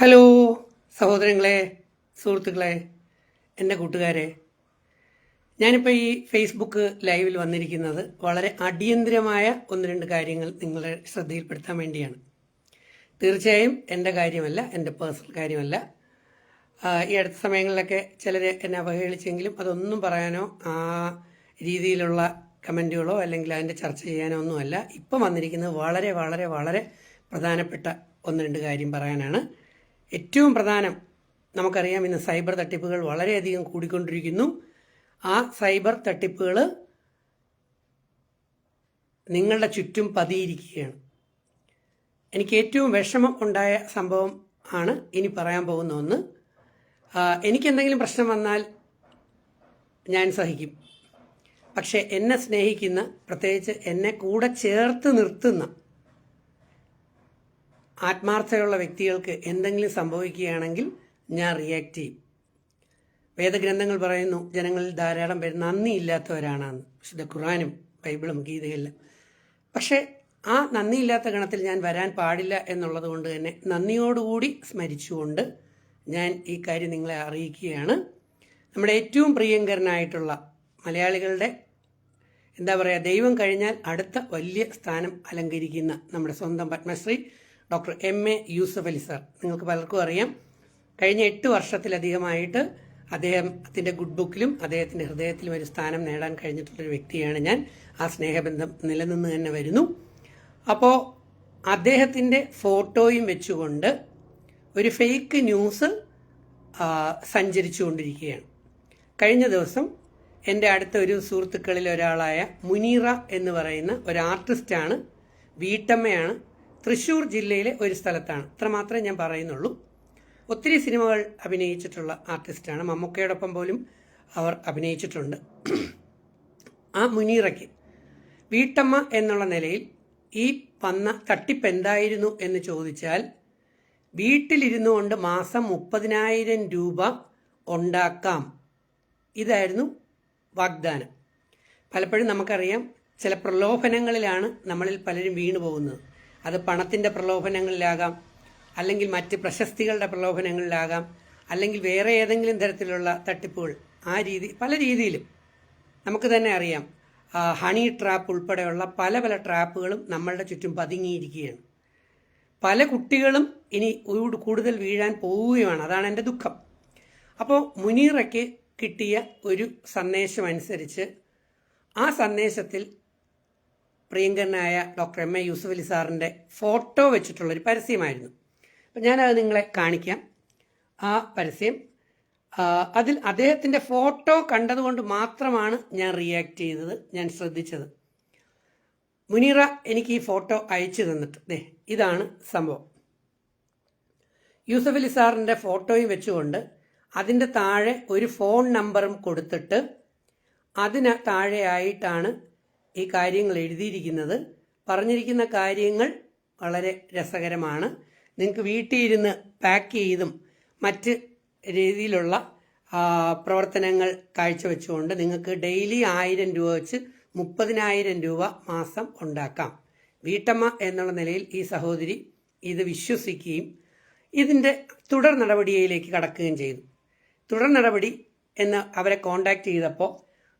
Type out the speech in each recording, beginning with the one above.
Hello സഹോദരങ്ങളെ സുഹൃത്തുക്കളെ എന്റെ കൂട്ടുകാരെ. ഞാനിപ്പോൾ ഈ ഫേസ്ബുക്ക് ലൈവിൽ വന്നിരിക്കുന്നത് വളരെ അടിയന്തിരമായ ഒന്ന് രണ്ട് കാര്യങ്ങൾ നിങ്ങളുടെ ശ്രദ്ധയിൽപ്പെടുത്താൻ വേണ്ടിയാണ്. തീർച്ചയായും എന്റെ കാര്യമല്ല എന്റെ പേഴ്സണൽ കാര്യമല്ല. ഈ അടുത്ത സമയങ്ങളിലൊക്കെ ചിലർ എന്നെ അവഹേളിച്ചെങ്കിലും അതൊന്നും പറയാനോ ആ രീതിയിലുള്ള കമന്റുകളോ അല്ലെങ്കിൽ അതിന്റെ ചർച്ച ചെയ്യാനോ ഒന്നുമല്ല. ഇപ്പം വന്നിരിക്കുന്നത് വളരെ വളരെ വളരെ പ്രധാനപ്പെട്ട ഒന്ന് രണ്ട് കാര്യം പറയാനാണ്. ഏറ്റവും പ്രധാനം നമുക്കറിയാം ഇന്ന് സൈബർ തട്ടിപ്പുകൾ വളരെയധികം കൂടിക്കൊണ്ടിരിക്കുന്നു. ആ സൈബർ തട്ടിപ്പുകൾ നിങ്ങളുടെ ചുറ്റും പതിയിരിക്കുകയാണ്. എനിക്ക് ഏറ്റവും വിഷമം ഉണ്ടായ സംഭവം ആണ് ഇനി പറയാൻ പോകുന്ന ഒന്ന്. എനിക്കെന്തെങ്കിലും പ്രശ്നം വന്നാൽ ഞാൻ സഹിക്കും. പക്ഷേ എന്നെ സ്നേഹിക്കുന്ന പ്രത്യേകിച്ച് എന്നെ കൂടെ ചേർത്ത് നിർത്തുന്ന ആത്മാർത്ഥതയുള്ള വ്യക്തികൾക്ക് എന്തെങ്കിലും സംഭവിക്കുകയാണെങ്കിൽ ഞാൻ റിയാക്ട് ചെയ്യും. വേദഗ്രന്ഥങ്ങൾ പറയുന്നു ജനങ്ങളിൽ ധാരാളം പേര് നന്ദിയില്ലാത്തവരാണെന്ന്. വിശുദ്ധ ഖുറാനും ബൈബിളും ഗീതയെല്ലാം. പക്ഷേ ആ നന്ദിയില്ലാത്ത ഗണത്തിൽ ഞാൻ വരാൻ പാടില്ല എന്നുള്ളത് കൊണ്ട് തന്നെ നന്ദിയോടുകൂടി സ്മരിച്ചുകൊണ്ട് ഞാൻ ഈ കാര്യം നിങ്ങളെ അറിയിക്കുകയാണ്. നമ്മുടെ ഏറ്റവും പ്രിയങ്കരനായിട്ടുള്ള മലയാളികളുടെ എന്താ പറയുക ദൈവം കഴിഞ്ഞാൽ അടുത്ത വലിയ സ്ഥാനം അലങ്കരിക്കുന്ന നമ്മുടെ സ്വന്തം Padmashri doctor M A Yusuf Ali sir. നിങ്ങൾക്ക് പലർക്കും അറിയാം. കഴിഞ്ഞ എട്ട് വർഷത്തിലധികമായിട്ട് അദ്ദേഹത്തിന്റെ ഗുഡ് ബുക്കിലും അദ്ദേഹത്തിന്റെ ഹൃദയത്തിലും ഒരു സ്ഥാനം നേടാൻ കഴിഞ്ഞിട്ടുള്ളൊരു വ്യക്തിയാണ് ഞാൻ. ആ സ്നേഹബന്ധം നിലനിന്ന് തന്നെ വരുന്നു. അപ്പോൾ അദ്ദേഹത്തിന്റെ ഫോട്ടോയും വെച്ചുകൊണ്ട് ഒരു ഫേക്ക് ന്യൂസ് സഞ്ചരിച്ചു സഞ്ചരിച്ചുകൊണ്ടിരിക്കുകയാണ്. കഴിഞ്ഞ ദിവസം എന്റെ അടുത്ത ഒരു സുഹൃത്തുക്കളിൽ ഒരാളായ മുനീറ എന്ന് പറയുന്ന ഒരു ആർട്ടിസ്റ്റാണ് വീട്ടമ്മയാണ് തൃശ്ശൂർ ജില്ലയിലെ ഒരു സ്ഥലത്താണ്. ഇത്ര മാത്രമേ ഞാൻ പറയുന്നുള്ളൂ. ഒത്തിരി സിനിമകൾ അഭിനയിച്ചിട്ടുള്ള ആർട്ടിസ്റ്റാണ് മമ്മൂക്കയോടൊപ്പം പോലും അവർ അഭിനയിച്ചിട്ടുണ്ട്. ആ മുനീറയ്ക്ക് വീട്ടമ്മ എന്നുള്ള നിലയിൽ ഈ വന്ന തട്ടിപ്പ് എന്തായിരുന്നു എന്ന് ചോദിച്ചാൽ വീട്ടിലിരുന്നു കൊണ്ട് മാസം മുപ്പതിനായിരം രൂപ ഉണ്ടാക്കാം. ഇതായിരുന്നു വാഗ്ദാനം. പലപ്പോഴും നമുക്കറിയാം ചില പ്രലോഭനങ്ങളിലാണ് നമ്മളിൽ പലരും വീണു പോകുന്നത് അത് പണത്തിന്റെ പ്രലോഭനങ്ങളിലാകാം അല്ലെങ്കിൽ മറ്റ് പ്രശസ്തികളുടെ പ്രലോഭനങ്ങളിലാകാം അല്ലെങ്കിൽ വേറെ ഏതെങ്കിലും തരത്തിലുള്ള തട്ടിപ്പുകൾ ആ രീതി പല രീതിയിലും. നമുക്ക് തന്നെ അറിയാം ഹണി ട്രാപ്പ് ഉൾപ്പെടെയുള്ള പല പല ട്രാപ്പുകളും നമ്മളുടെ ചുറ്റും പതുങ്ങിയിരിക്കുകയാണ്. പല കുട്ടികളും ഇനി കൂടുതൽ വീഴാൻ പോവുകയാണ്. അതാണ് എന്റെ ദുഃഖം. അപ്പോൾ മുനീറയ്ക്ക് കിട്ടിയ ഒരു സന്ദേശം അനുസരിച്ച് ആ സന്ദേശത്തിൽ പ്രിയങ്കരനായ doctor M A Yusuf Ali സാറിന്റെ ഫോട്ടോ വെച്ചിട്ടുള്ളൊരു പരസ്യമായിരുന്നു. അപ്പം ഞാനത് നിങ്ങളെ കാണിക്കാം. ആ പരസ്യം അതിൽ അദ്ദേഹത്തിന്റെ ഫോട്ടോ കണ്ടതുകൊണ്ട് മാത്രമാണ് ഞാൻ റിയാക്ട് ചെയ്തത് ഞാൻ ശ്രദ്ധിച്ചത്. മുനീറ എനിക്ക് ഈ ഫോട്ടോ അയച്ചു തന്നിട്ട് ദേ ഇതാണ് സംഭവം. യൂസഫ് അലി സാറിന്റെ ഫോട്ടോയും വെച്ചുകൊണ്ട് അതിന്റെ താഴെ ഒരു ഫോൺ നമ്പറും കൊടുത്തിട്ട് അതിന് താഴെയായിട്ടാണ് ഈ കാര്യങ്ങൾ എഴുതിയിരിക്കുന്നത്. പറഞ്ഞിരിക്കുന്ന കാര്യങ്ങൾ വളരെ രസകരമാണ്. നിങ്ങൾക്ക് വീട്ടിൽ ഇരുന്ന് പാക്ക് ചെയ്തും മറ്റ് രീതിയിലുള്ള പ്രവർത്തനങ്ങൾ കാഴ്ചവെച്ചുകൊണ്ട് നിങ്ങൾക്ക് ഡെയിലി ആയിരം രൂപ വെച്ച് മുപ്പതിനായിരം രൂപ മാസം ഉണ്ടാക്കാം. വീട്ടമ്മ എന്നുള്ള നിലയിൽ ഈ സഹോദരി ഇത് വിശ്വസിക്കുകയും ഇതിന്റെ തുടർ നടപടിയിലേക്ക് കടക്കുകയും ചെയ്തു. തുടർ നടപടി എന്ന് അവരെ കോണ്ടാക്ട് ചെയ്തപ്പോൾ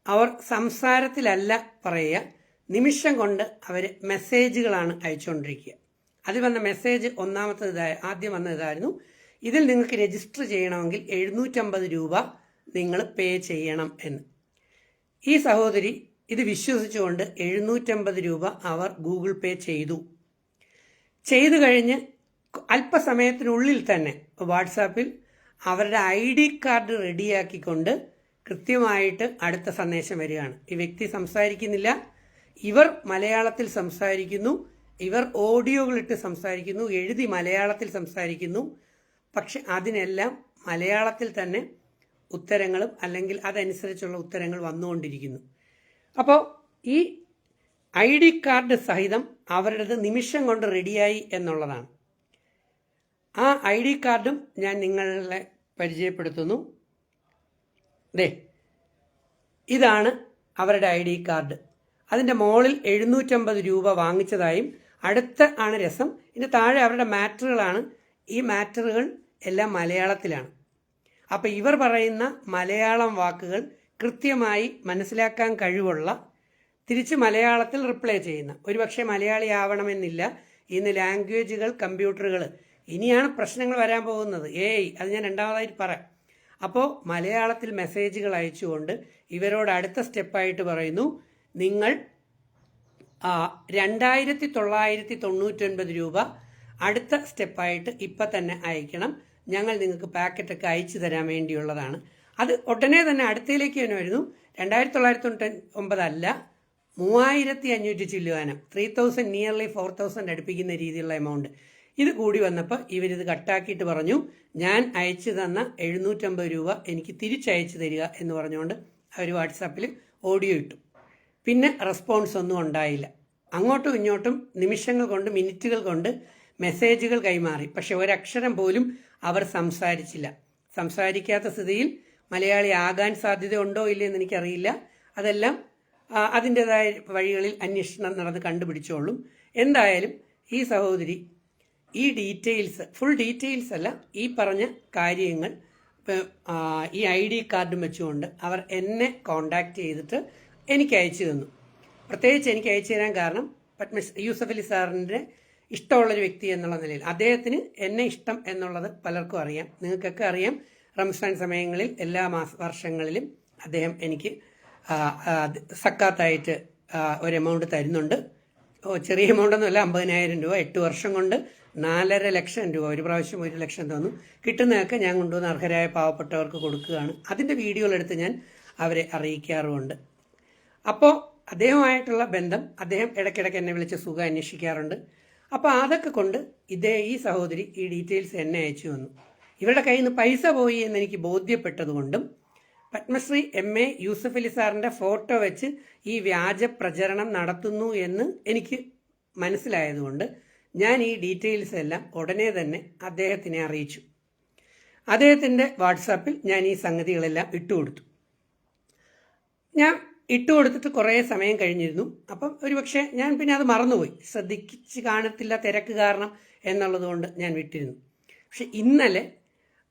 അവർ സംസാരത്തിലല്ല പറയുക. നിമിഷം കൊണ്ട് അവർ മെസ്സേജുകളാണ് അയച്ചുകൊണ്ടിരിക്കുക. അതിൽ വന്ന മെസ്സേജ് ഒന്നാമത്തെ ഇതായ ആദ്യം വന്നതായിരുന്നു ഇതിൽ നിങ്ങൾക്ക് രജിസ്റ്റർ ചെയ്യണമെങ്കിൽ എഴുന്നൂറ്റമ്പത് രൂപ നിങ്ങൾ പേ ചെയ്യണം എന്ന്. ഈ സഹോദരി ഇത് വിശ്വസിച്ചുകൊണ്ട് എഴുന്നൂറ്റമ്പത് രൂപ അവർ ഗൂഗിൾ പേ ചെയ്തു. ചെയ്തു കഴിഞ്ഞ് അല്പസമയത്തിനുള്ളിൽ തന്നെ വാട്സാപ്പിൽ അവരുടെ ഐ ഡി കാർഡ് റെഡിയാക്കിക്കൊണ്ട് കൃത്യമായിട്ട് അടുത്ത സന്ദേശം വരികയാണ്. ഈ വ്യക്തി സംസാരിക്കുന്നില്ല. ഇവർ മലയാളത്തിൽ സംസാരിക്കുന്നു. ഇവർ ഓഡിയോകളിട്ട് സംസാരിക്കുന്നു. എഴുതി മലയാളത്തിൽ സംസാരിക്കുന്നു. പക്ഷെ അതിനെല്ലാം മലയാളത്തിൽ തന്നെ ഉത്തരങ്ങളും അല്ലെങ്കിൽ അതനുസരിച്ചുള്ള ഉത്തരങ്ങൾ വന്നുകൊണ്ടിരിക്കുന്നു. അപ്പോൾ ഈ ഐ ഡി കാർഡ് സഹിതം അവരുടെ നിമിഷം കൊണ്ട് റെഡിയായി എന്നുള്ളതാണ്. ആ ഐ ഡി കാർഡും ഞാൻ നിങ്ങളെ പരിചയപ്പെടുത്തുന്നു. ദേ ഇതാണ് അവരുടെ ഐ ഡി കാർഡ്. അതിന്റെ മുകളിൽ എഴുന്നൂറ്റമ്പത് രൂപ വാങ്ങിച്ചതായും അടുത്ത ആണ് രസം. ഇതിന്റെ താഴെ അവരുടെ മാറ്ററുകളാണ്. ഈ മാറ്ററുകൾ എല്ലാം മലയാളത്തിലാണ്. അപ്പോൾ ഇവർ പറയുന്ന മലയാളം വാക്കുകൾ കൃത്യമായി മനസ്സിലാക്കാൻ കഴിവുള്ള തിരിച്ച് മലയാളത്തിൽ റിപ്ലൈ ചെയ്യുന്ന. ഒരുപക്ഷെ മലയാളി ആവണമെന്നില്ല. ഇന്ന് ലാംഗ്വേജുകൾ കമ്പ്യൂട്ടറുകൾ. ഇനിയാണ് പ്രശ്നങ്ങൾ വരാൻ പോകുന്നത്. ഏയ് അത് ഞാൻ രണ്ടാമതായിട്ട് പറയാം. അപ്പോൾ മലയാളത്തിൽ മെസ്സേജുകൾ അയച്ചുകൊണ്ട് ഇവരോട് അടുത്ത സ്റ്റെപ്പായിട്ട് പറയുന്നു നിങ്ങൾ രണ്ടായിരത്തി തൊള്ളായിരത്തി തൊണ്ണൂറ്റൊൻപത് രൂപ അടുത്ത സ്റ്റെപ്പായിട്ട് ഇപ്പം തന്നെ അയക്കണം. ഞങ്ങൾ നിങ്ങൾക്ക് പാക്കറ്റൊക്കെ അയച്ചു തരാൻ വേണ്ടിയുള്ളതാണ്. അത് ഉടനെ തന്നെ അടുത്തയിലേക്ക് തന്നെ വരുന്നു. രണ്ടായിരത്തി തൊള്ളായിരത്തി തൊണ്ണൂറ്റി ഒമ്പതല്ല മൂവായിരത്തി അഞ്ഞൂറ്റി ചില്ലുവാനം. Three thousand nearly four thousand അടുപ്പിക്കുന്ന രീതിയിലുള്ള എമൗണ്ട് ഇത് കൂടി വന്നപ്പോൾ ഇവരിത് കട്ടാക്കിയിട്ട് പറഞ്ഞു ഞാൻ അയച്ചു തന്ന എഴുന്നൂറ്റമ്പത് രൂപ എനിക്ക് തിരിച്ചയച്ചു തരിക എന്ന് പറഞ്ഞുകൊണ്ട് അവർ വാട്സാപ്പിൽ ഓഡിയോ ഇട്ടു. പിന്നെ റെസ്പോൺസ് ഒന്നും ഉണ്ടായില്ല. അങ്ങോട്ടും ഇങ്ങോട്ടും നിമിഷങ്ങൾ കൊണ്ട് മിനിറ്റുകൾ കൊണ്ട് മെസ്സേജുകൾ കൈമാറി. പക്ഷെ ഒരക്ഷരം പോലും അവർ സംസാരിച്ചില്ല. സംസാരിക്കാത്ത സ്ഥിതിയിൽ മലയാളി ആകാൻ സാധ്യതയുണ്ടോ ഇല്ലയെന്ന് എനിക്കറിയില്ല. അതെല്ലാം അതിന്റെതായ വഴികളിൽ അന്വേഷണം നടന്ന് കണ്ടുപിടിച്ചോളും. എന്തായാലും ഈ സഹോദരി ഈ ഡീറ്റെയിൽസ് ഫുൾ ഡീറ്റെയിൽസ് അല്ല ഈ പറഞ്ഞ കാര്യങ്ങൾ ഈ ഐ ഡി കാർഡും വെച്ചുകൊണ്ട് അവർ എന്നെ കോണ്ടാക്ട് ചെയ്തിട്ട് എനിക്ക് അയച്ചു തന്നു. പ്രത്യേകിച്ച് എനിക്ക് അയച്ചു തരാൻ കാരണം പത്മസ് യൂസഫ് അലി സാറിന്റെ ഇഷ്ടമുള്ളൊരു വ്യക്തി എന്നുള്ള നിലയിൽ. അദ്ദേഹത്തിന് എന്നെ ഇഷ്ടം എന്നുള്ളത് പലർക്കും അറിയാം. നിങ്ങൾക്കൊക്കെ അറിയാം റംസാൻ സമയങ്ങളിൽ എല്ലാ മാസ വർഷങ്ങളിലും അദ്ദേഹം എനിക്ക് സക്കാത്തായിട്ട് ഒരു എമൗണ്ട് തരുന്നുണ്ട്. ഓ ചെറിയ എമൗണ്ട് ഒന്നുമല്ല അമ്പതിനായിരം രൂപ. എട്ട് വർഷം കൊണ്ട് നാലര ലക്ഷം രൂപ ഒരു പ്രാവശ്യം ഒരു ലക്ഷം തന്നു. കിട്ടുന്നതൊക്കെ ഞാൻ കൊണ്ടുവന്ന് അർഹരായ പാവപ്പെട്ടവർക്ക് കൊടുക്കുകയാണ്. അതിന്റെ വീഡിയോകളെടുത്ത് ഞാൻ അവരെ അറിയിക്കാറുമുണ്ട്. അപ്പോൾ അദ്ദേഹമായിട്ടുള്ള ബന്ധം അദ്ദേഹം ഇടയ്ക്കിടയ്ക്ക് എന്നെ വിളിച്ച് സുഖം അന്വേഷിക്കാറുണ്ട്. അപ്പോൾ അതൊക്കെ കൊണ്ട് ഇതേ ഈ സഹോദരി ഈ ഡീറ്റെയിൽസ് എന്നെ അയച്ചു വന്നു ഇവരുടെ കയ്യിൽ നിന്ന് പൈസ പോയി എന്ന് എനിക്ക് ബോധ്യപ്പെട്ടതുകൊണ്ടും പത്മശ്രീ എം. എ. യൂസഫ് അലി സാറിന്റെ ഫോട്ടോ വെച്ച് ഈ വ്യാജ പ്രചരണം നടത്തുന്നു എന്ന് എനിക്ക് മനസ്സിലായതുകൊണ്ട് ഞാൻ ഈ ഡീറ്റെയിൽസ് എല്ലാം ഉടനെ തന്നെ അദ്ദേഹത്തിനെ അറിയിച്ചു. അദ്ദേഹത്തിന്റെ വാട്സാപ്പിൽ ഞാൻ ഈ സംഗതികളെല്ലാം ഇട്ടുകൊടുത്തു ഞാൻ ഇട്ട് കൊടുത്തിട്ട് കുറേ സമയം കഴിഞ്ഞിരുന്നു. അപ്പം ഒരുപക്ഷെ ഞാൻ പിന്നെ അത് മറന്നുപോയി. ശ്രദ്ധിച്ച് കാണത്തില്ല തിരക്ക് കാരണം എന്നുള്ളതുകൊണ്ട് ഞാൻ വിട്ടിരുന്നു. പക്ഷെ ഇന്നലെ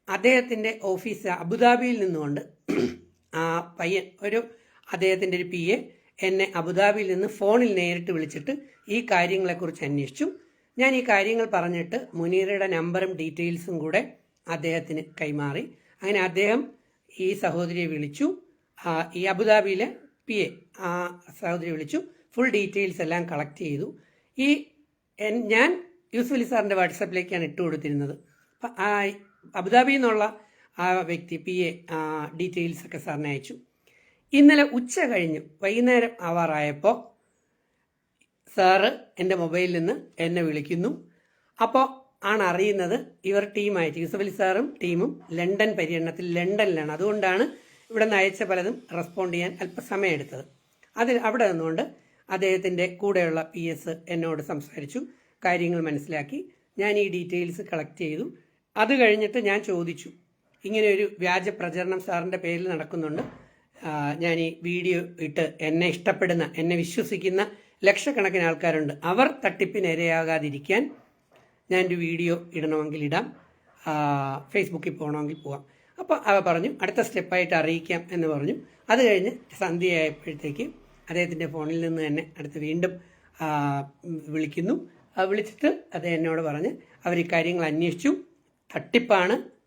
അദ്ദേഹത്തിന്റെ ഓഫീസ് അബുദാബിയിൽ നിന്നുകൊണ്ട് പയ്യൻ ഒരു അദ്ദേഹത്തിന്റെ ഒരു പി എ എന്നെ അബുദാബിയിൽ നിന്ന് ഫോണിൽ നേരിട്ട് വിളിച്ചിട്ട് ഈ കാര്യങ്ങളെക്കുറിച്ച് അന്വേഷിച്ചു. ഞാൻ ഈ കാര്യങ്ങൾ പറഞ്ഞിട്ട് മുനീറയുടെ നമ്പറും ഡീറ്റെയിൽസും കൂടെ അദ്ദേഹത്തിന് കൈമാറി. അങ്ങനെ അദ്ദേഹം ഈ സഹോദരിയെ വിളിച്ചു. ഈ അബുദാബിയിലെ പി എ ആ സഹോദരി വിളിച്ചു. ഫുൾ ഡീറ്റെയിൽസ് എല്ലാം കളക്ട് ചെയ്തു. ഈ ഞാൻ യൂസുഫ് അലി സാറിന്റെ വാട്സാപ്പിലേക്കാണ് ഇട്ട് കൊടുത്തിരുന്നത് അബുദാബിയിൽ നിന്നുള്ള ആ വ്യക്തി പി എ ഡീറ്റെയിൽസ് ഒക്കെ സാറിന് അയച്ചു. ഇന്നലെ ഉച്ച കഴിഞ്ഞു വൈകുന്നേരം ആവാറായപ്പോൾ സാറ് എന്റെ മൊബൈലിൽ നിന്ന് എന്നെ വിളിക്കുന്നു. അപ്പോൾ ആണ് അറിയുന്നത് ഇവർ ടീമായിട്ട് യൂസഫ് അലി സാറും ടീമും ലണ്ടൻ പര്യടനത്തിൽ ലണ്ടനിലാണ്. അതുകൊണ്ടാണ് ഇവിടെ നിന്ന് അയച്ച പലതും റെസ്പോണ്ട് ചെയ്യാൻ അല്പസമയം എടുത്തത് അതിൽ അവിടെ നിന്നുകൊണ്ട് അദ്ദേഹത്തിന്റെ കൂടെയുള്ള പി എസ് എന്നോട് സംസാരിച്ചു കാര്യങ്ങൾ മനസ്സിലാക്കി. ഞാൻ ഈ ഡീറ്റെയിൽസ് കളക്ട് ചെയ്തു. അത് കഴിഞ്ഞിട്ട് ഞാൻ ചോദിച്ചു ഇങ്ങനെ ഒരു വ്യാജ പ്രചരണം സാറിന്റെ പേരിൽ നടക്കുന്നുണ്ട്. ഞാൻ ഈ വീഡിയോ ഇട്ട് എന്നെ ഇഷ്ടപ്പെടുന്ന എന്നെ വിശ്വസിക്കുന്ന ലക്ഷക്കണക്കിന് ആൾക്കാരുണ്ട്. അവർ തട്ടിപ്പിനിരയാകാതിരിക്കാൻ ഞാൻ ഒരു വീഡിയോ ഇടണമെങ്കിൽ ഇടാം. ഫേസ്ബുക്കിൽ പോകണമെങ്കിൽ പോവാം. അപ്പോൾ അവ പറഞ്ഞു അടുത്ത സ്റ്റെപ്പായിട്ട് അറിയിക്കാം എന്ന് പറഞ്ഞു. അത് കഴിഞ്ഞ് സന്ധ്യയായപ്പോഴത്തേക്ക് അദ്ദേഹത്തിന്റെ ഫോണിൽ നിന്ന് തന്നെ അടുത്ത് വീണ്ടും വിളിക്കുന്നു. വിളിച്ചിട്ട് അദ്ദേഹം എന്നോട് പറഞ്ഞ് അവർ ഈ കാര്യങ്ങൾ അന്വേഷിച്ചു. തട്ടിപ്പാണ്.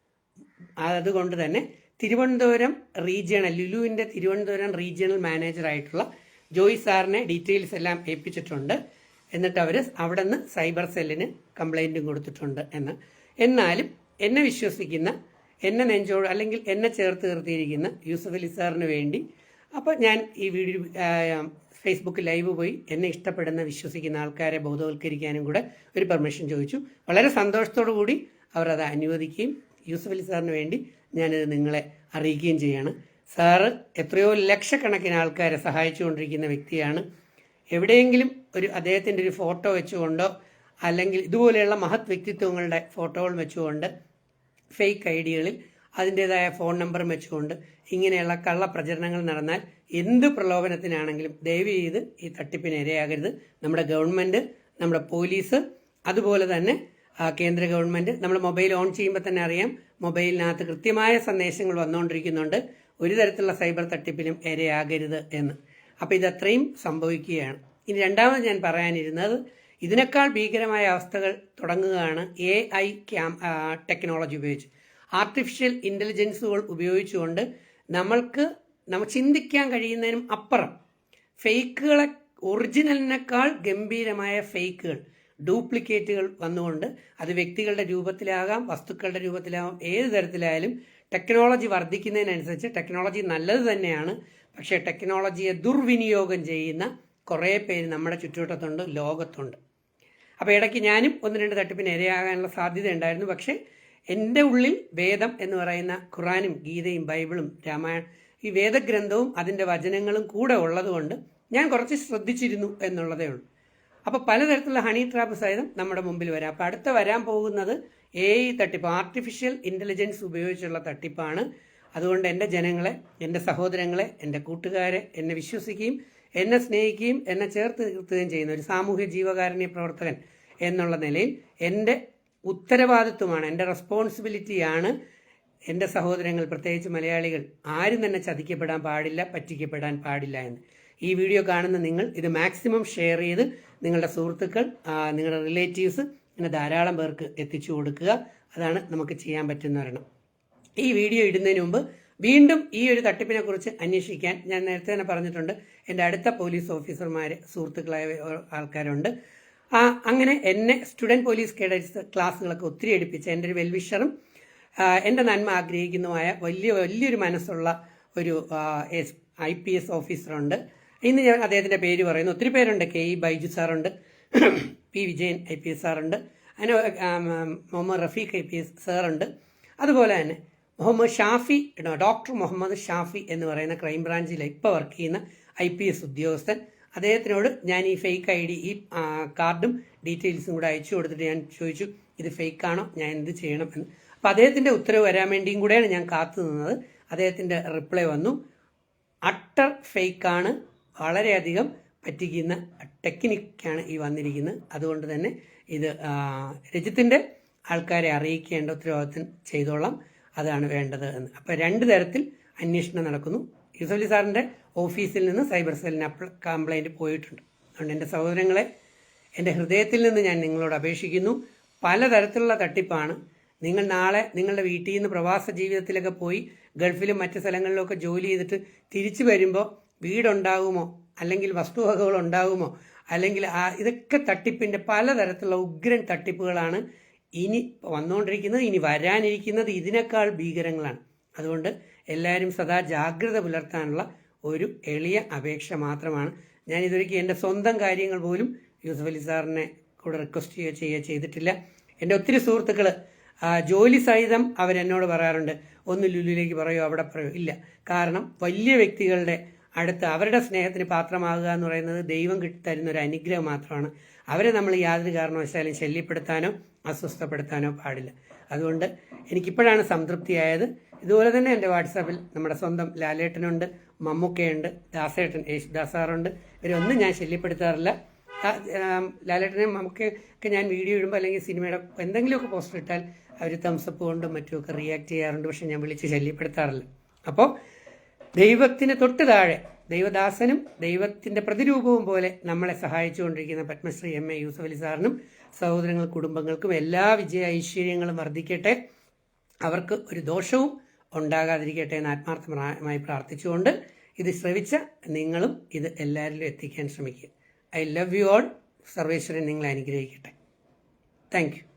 അതുകൊണ്ട് തന്നെ തിരുവനന്തപുരം റീജിയണൽ ലുലുവിന്റെ തിരുവനന്തപുരം റീജിയണൽ മാനേജർ ആയിട്ടുള്ള ജോയ് സാറിനെ ഡീറ്റെയിൽസ് എല്ലാം ഏൽപ്പിച്ചിട്ടുണ്ട്. എന്നിട്ട് അവർ അവിടെ നിന്ന് സൈബർ സെല്ലിന് കംപ്ലൈന്റും കൊടുത്തിട്ടുണ്ട് എന്ന്. എന്നാലും എന്നെ വിശ്വസിക്കുന്ന എന്നെ നെഞ്ചോട് അല്ലെങ്കിൽ എന്നെ ചേർത്ത് നിർത്തിയിരിക്കുന്ന യൂസഫ് അലി സാറിന് വേണ്ടി അപ്പോൾ ഞാൻ ഈ വീഡിയോ ഫേസ്ബുക്ക് ലൈവ് പോയി എന്നെ ഇഷ്ടപ്പെടുന്ന വിശ്വസിക്കുന്ന ആൾക്കാരെ ബോധവൽക്കരിക്കാനും കൂടെ ഒരു പെർമിഷൻ ചോദിച്ചു. വളരെ സന്തോഷത്തോടു കൂടി അവർ അത് അനുവദിക്കുകയും യൂസഫ് അലി സാറിന് വേണ്ടി ഞാനത് നിങ്ങളെ അറിയിക്കുകയും ചെയ്യാണ്. സാറ് എത്രയോ ലക്ഷക്കണക്കിന് ആൾക്കാരെ സഹായിച്ചുകൊണ്ടിരിക്കുന്ന വ്യക്തിയാണ്. എവിടെയെങ്കിലും ഒരു അദ്ദേഹത്തിന്റെ ഒരു ഫോട്ടോ വെച്ചുകൊണ്ടോ അല്ലെങ്കിൽ ഇതുപോലെയുള്ള മഹത് വ്യക്തിത്വങ്ങളുടെ ഫോട്ടോകൾ വെച്ചുകൊണ്ട് ഫേക്ക് ഐ ഡികളിൽ അതിന്റെതായ ഫോൺ നമ്പറും വെച്ചുകൊണ്ട് ഇങ്ങനെയുള്ള കള്ള പ്രചരണങ്ങൾ നടന്നാൽ എന്ത് പ്രലോഭനത്തിനാണെങ്കിലും ദയവ് ചെയ്ത് ഈ തട്ടിപ്പിന് ഇരയാകരുത്. നമ്മുടെ ഗവൺമെന്റ് നമ്മുടെ പോലീസ് അതുപോലെ തന്നെ കേന്ദ്ര ഗവൺമെന്റ് നമ്മൾ മൊബൈൽ ഓൺ ചെയ്യുമ്പോൾ തന്നെ അറിയാം മൊബൈലിനകത്ത് കൃത്യമായ സന്ദേശങ്ങൾ വന്നുകൊണ്ടിരിക്കുന്നുണ്ട് ഒരു തരത്തിലുള്ള സൈബർ തട്ടിപ്പിലും ഇരയാകരുത് എന്ന്. അപ്പോൾ ഇതത്രയും സംഭവിക്കുകയാണ്. ഇനി രണ്ടാമത് ഞാൻ പറയാനിരുന്നത് ഇതിനേക്കാൾ ഭീകരമായ അവസ്ഥകൾ തുടങ്ങുകയാണ് എ ഐ ക്യാം ടെക്നോളജി ഉപയോഗിച്ച്. ആർട്ടിഫിഷ്യൽ ഇന്റലിജൻസുകൾ ഉപയോഗിച്ചുകൊണ്ട് നമ്മൾക്ക് നമ്മൾ ചിന്തിക്കാൻ കഴിയുന്നതിനും അപ്പുറം ഫേക്കുകളെ ഒറിജിനലിനേക്കാൾ ഗംഭീരമായ ഫേക്കുകൾ ഡ്യൂപ്ലിക്കേറ്റുകൾ വന്നുകൊണ്ട് അത് വ്യക്തികളുടെ രൂപത്തിലാകാം വസ്തുക്കളുടെ രൂപത്തിലാകാം ഏത് തരത്തിലായാലും ടെക്നോളജി വർദ്ധിക്കുന്നതിനനുസരിച്ച് ടെക്നോളജി നല്ലത് തന്നെയാണ്. പക്ഷേ ടെക്നോളജിയെ ദുർവിനിയോഗം ചെയ്യുന്ന കുറേ പേര് നമ്മുടെ ചുറ്റുവട്ടത്തുണ്ട് ലോകത്തുണ്ട്. അപ്പോൾ ഇടയ്ക്ക് ഞാനും ഒന്ന് രണ്ട് തട്ടിപ്പിന് ഇരയാകാനുള്ള സാധ്യത ഉണ്ടായിരുന്നു. പക്ഷേ എന്റെ ഉള്ളിൽ വേദം എന്ന് പറയുന്ന ഖുറാനും ഗീതയും ബൈബിളും രാമായണം ഈ വേദഗ്രന്ഥവും അതിന്റെ വചനങ്ങളും കൂടെ ഉള്ളതുകൊണ്ട് ഞാൻ കുറച്ച് ശ്രദ്ധിച്ചിരുന്നു എന്നുള്ളതേ ഉള്ളൂ. അപ്പോൾ പലതരത്തിലുള്ള ഹണി ട്രാപ്പ് സഹിതം നമ്മുടെ മുമ്പിൽ വരാം. അപ്പോൾ അടുത്ത വരാൻ പോകുന്നത് എ ഐ തട്ടിപ്പ് ആർട്ടിഫിഷ്യൽ ഇന്റലിജൻസ് ഉപയോഗിച്ചുള്ള തട്ടിപ്പാണ്. അതുകൊണ്ട് എന്റെ ജനങ്ങളെ എന്റെ സഹോദരങ്ങളെ എന്റെ കൂട്ടുകാരെ എന്നെ വിശ്വസിക്കുകയും എന്നെ സ്നേഹിക്കുകയും എന്നെ ചേർത്ത് നിർത്തുകയും ചെയ്യുന്ന ഒരു സാമൂഹ്യ ജീവകാരുണ്യ പ്രവർത്തകൻ എന്നുള്ള നിലയിൽ എന്റെ ഉത്തരവാദിത്വമാണ് എന്റെ റെസ്പോൺസിബിലിറ്റിയാണ് എന്റെ സഹോദരങ്ങൾ പ്രത്യേകിച്ച് മലയാളികൾ ആരും തന്നെ ചതിക്കപ്പെടാൻ പാടില്ല പറ്റിക്കപ്പെടാൻ പാടില്ല എന്ന്. ഈ വീഡിയോ കാണുന്ന നിങ്ങൾ ഇത് മാക്സിമം ഷെയർ ചെയ്ത് നിങ്ങളുടെ സുഹൃത്തുക്കൾ നിങ്ങളുടെ റിലേറ്റീവ്സ് ഇങ്ങനെ ധാരാളം പേർക്ക് എത്തിച്ചു കൊടുക്കുക. അതാണ് നമുക്ക് ചെയ്യാൻ പറ്റുന്ന ഒരെണ്ണം. ഈ വീഡിയോ ഇടുന്നതിന് മുമ്പ് വീണ്ടും ഈ ഒരു തട്ടിപ്പിനെ കുറിച്ച് അന്വേഷിക്കാൻ ഞാൻ നേരത്തെ തന്നെ പറഞ്ഞിട്ടുണ്ട്. എന്റെ അടുത്ത പോലീസ് ഓഫീസർമാർ സുഹൃത്തുക്കളായ ആൾക്കാരുണ്ട്. ആ, അങ്ങനെ എന്നെ സ്റ്റുഡന്റ് പോലീസ് കേഡറ്റ്സ് ക്ലാസ്സുകളൊക്കെ ഒത്തിരി എടുപ്പിച്ച എന്റെ ഒരു വെൽവിഷറും എന്റെ നന്മ ആഗ്രഹിക്കുന്നതുമായ വലിയ വലിയൊരു മനസ്സുള്ള ഒരു ഐ പി എസ് ഓഫീസറുണ്ട് ഇന്ന് ഞാൻ അദ്ദേഹത്തിന്റെ പേര് പറയുന്നു. ഒത്തിരി പേരുണ്ട്. K E Baiju സാറുണ്ട്. P Vijayan I P S സാറുണ്ട്. അതിന് Muhammad Rafeeq I P S സാറുണ്ട്. അതുപോലെ തന്നെ മുഹമ്മദ് ഷാഫി ഡോക്ടർ മുഹമ്മദ് ഷാഫി എന്ന് പറയുന്ന ക്രൈം ക്രൈംബ്രാഞ്ചിൽ ഇപ്പോൾ വർക്ക് ചെയ്യുന്ന ഐ പി എസ് ഉദ്യോഗസ്ഥൻ. അദ്ദേഹത്തിനോട് ഞാൻ ഈ ഫേക്ക് ഐ ഡി ഈ കാർഡും ഡീറ്റെയിൽസും കൂടെ അയച്ചു കൊടുത്തിട്ട് ഞാൻ ചോദിച്ചു ഇത് ഫേക്ക് ആണോ? ഞാൻ എന്ത് ചെയ്യണം? എന്ന്. അപ്പം അദ്ദേഹത്തിന്റെ ഉത്തരവ് വരാൻ വേണ്ടിയും കൂടെയാണ് ഞാൻ കാത്തു നിന്നത്. അദ്ദേഹത്തിന്റെ റിപ്ലൈ വന്നു. അട്ടർ ഫേക്കാണ് വളരെയധികം പറ്റിക്കുന്ന ടെക്നിക്കാണ് ഈ വന്നിരിക്കുന്നത്. അതുകൊണ്ട് തന്നെ ഇത് രജിത്തിന്റെ ആൾക്കാരെ അറിയിക്കേണ്ട ഉത്തരവാദിത്തം ചെയ്തോളാം. അതാണ് വേണ്ടത് എന്ന്. അപ്പോൾ രണ്ട് തരത്തിൽ അന്വേഷണം നടക്കുന്നു. യൂസഫലി സാറിന്റെ ഓഫീസിൽ നിന്ന് സൈബർ സെല്ലിന് കംപ്ലൈന്റ് പോയിട്ടുണ്ട്. അതുകൊണ്ട് എന്റെ സഹോദരങ്ങളെ എന്റെ ഹൃദയത്തിൽ നിന്ന് ഞാൻ നിങ്ങളോട് അപേക്ഷിക്കുന്നു. പലതരത്തിലുള്ള തട്ടിപ്പാണ്. നിങ്ങൾ നാളെ നിങ്ങളുടെ വീട്ടിൽ നിന്ന് പ്രവാസ ജീവിതത്തിലൊക്കെ പോയി ഗൾഫിലും മറ്റ് സ്ഥലങ്ങളിലൊക്കെ ജോലി ചെയ്തിട്ട് തിരിച്ചു വരുമ്പോൾ വീടുണ്ടാകുമോ അല്ലെങ്കിൽ വസ്തുവകകൾ ഉണ്ടാകുമോ അല്ലെങ്കിൽ ആ ഇതൊക്കെ തട്ടിപ്പിന്റെ പലതരത്തിലുള്ള ഉഗ്രൻ തട്ടിപ്പുകളാണ് ഇനി വന്നുകൊണ്ടിരിക്കുന്നത് ഇനി വരാനിരിക്കുന്നത് ഇതിനേക്കാൾ ഭീകരങ്ങളാണ്. അതുകൊണ്ട് എല്ലാവരും സദാ ജാഗ്രത പുലർത്താനുള്ള ഒരു എളിയ അപേക്ഷ മാത്രമാണ്. ഞാൻ ഇതൊരിക്കലും എന്റെ സ്വന്തം കാര്യങ്ങൾ പോലും യൂസഫ് അലി സാറിനെ കൂടെ റിക്വസ്റ്റ് ചെയ്യുകയോ ചെയ്യുകയോ ചെയ്തിട്ടില്ല. എന്റെ ഒത്തിരി സുഹൃത്തുക്കൾ ജോലി സഹിതം അവരെന്നോട് പറയാറുണ്ട് ഒന്ന് ലുലുവിലേക്ക് പറയോ അവിടെ പറയോ? ഇല്ല. കാരണം വലിയ വ്യക്തികളുടെ അടുത്ത് അവരുടെ സ്നേഹത്തിന് പാത്രമാകുക എന്ന് പറയുന്നത് ദൈവം തരുന്ന ഒരു അനുഗ്രഹം മാത്രമാണ്. അവരെ നമ്മൾ യാതൊരു കാരണവശാലും ശല്യപ്പെടുത്താനോ അസ്വസ്ഥപ്പെടുത്താനോ പാടില്ല. അതുകൊണ്ട് എനിക്കിപ്പോഴാണ് സംതൃപ്തിയായത്. ഇതുപോലെ തന്നെ എന്റെ വാട്സാപ്പിൽ നമ്മുടെ സ്വന്തം ലാലേട്ടനുണ്ട് മമ്മൂക്കയുണ്ട് ദാസേട്ടൻ യേശുദാസ് സാറുണ്ട് ഇവരൊന്നും ഞാൻ ശല്യപ്പെടുത്താറില്ല. ലാലേട്ടനെയും മമ്മൂക്കയൊക്കെ ഞാൻ വീഡിയോ ഇടുമ്പോൾ അല്ലെങ്കിൽ സിനിമയുടെ എന്തെങ്കിലുമൊക്കെ പോസ്റ്റർ ഇട്ടാൽ അവർ തംസപ്പ് കൊണ്ടും മറ്റുമൊക്കെ റിയാക്ട് ചെയ്യാറുണ്ട്. പക്ഷെ ഞാൻ വിളിച്ച് ശല്യപ്പെടുത്താറില്ല. അപ്പോൾ ദൈവത്തിന് തൊട്ട് താഴെ ദൈവദാസനും ദൈവത്തിന്റെ പ്രതിരൂപവും പോലെ നമ്മളെ സഹായിച്ചുകൊണ്ടിരിക്കുന്ന പത്മശ്രീ എം എ യൂസഫ് അലി സാറിനും സഹോദരങ്ങൾ കുടുംബങ്ങൾക്കും എല്ലാ വിജയ ഐശ്വര്യങ്ങളും വർദ്ധിക്കട്ടെ. അവർക്ക് ഒരു ദോഷവും ഉണ്ടാകാതിരിക്കട്ടെ എന്ന് ആത്മാർത്ഥമായി പ്രാർത്ഥിച്ചുകൊണ്ട് ഇത് ശ്രവിച്ച നിങ്ങളും ഇത് എല്ലാവരിലും എത്തിക്കാൻ ശ്രമിക്കുക. I love you all. സർവേശ്വരൻ നിങ്ങളെ അനുഗ്രഹിക്കട്ടെ. താങ്ക്